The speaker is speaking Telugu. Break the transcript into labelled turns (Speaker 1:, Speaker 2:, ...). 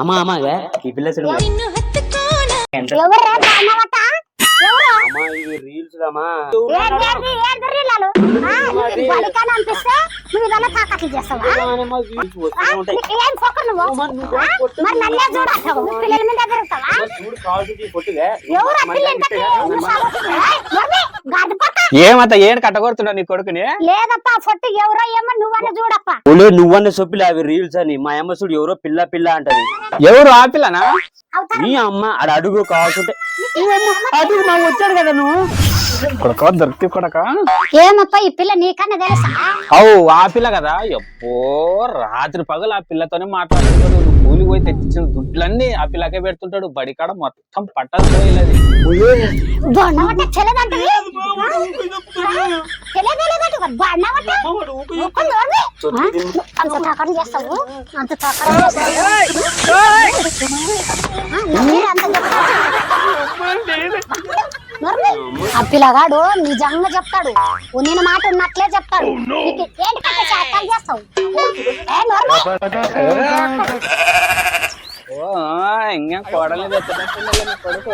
Speaker 1: అమ్మ అమ్మగా ఈ పిల్ల చూడు. అమ్మా ఇవి రీల్స్ అమ్మా.
Speaker 2: ఎవరు?
Speaker 3: ఏమంత ఏడు కట్టగొడుతున్నావు నీ కొడుకుని?
Speaker 2: లేదప్ప ఆ ఫొట్టు ఎవరో ఏమో నువ్వన్న చూడప్ప.
Speaker 1: ఒలే నువ్వన్న సొప్పిలే అవి రీల్స్ అని. మా అమ్మ చూడు ఎవరో పిల్ల పిల్ల అంటది.
Speaker 3: ఎవరు ఆపిల్లనా
Speaker 2: అవుతారు.
Speaker 1: నీ అమ్మ ఆడ అడుగు కావాల్సింటే. అడుగు మా వచ్చాడు కదా నువ్వు?
Speaker 3: కొడక దొరికి కొడక.
Speaker 2: ఏమప్ప ఈ పిల్ల నీకన్నా తెలుసా?
Speaker 3: అవు ఆ పిల్ల కదా? ఎప్పో రాత్రి పగలు ఆ పిల్లతోనే మాట్లాడుతుంటాడు. నువ్వు కూలి పోయి తెచ్చిన దుడ్లన్నీ ఆ పిల్లకే పెడుతుంటాడు. బడికాడ మొత్తం పట్టదు
Speaker 2: అంత చేస్తావు అంత ఆ, పిల్లగాడు నిజంగా చెప్తాడు నేను మాట ఉన్నట్లే చెప్తాడు ఏంటి చేస్తావు
Speaker 3: ఇంకా కోడలు కొడుకు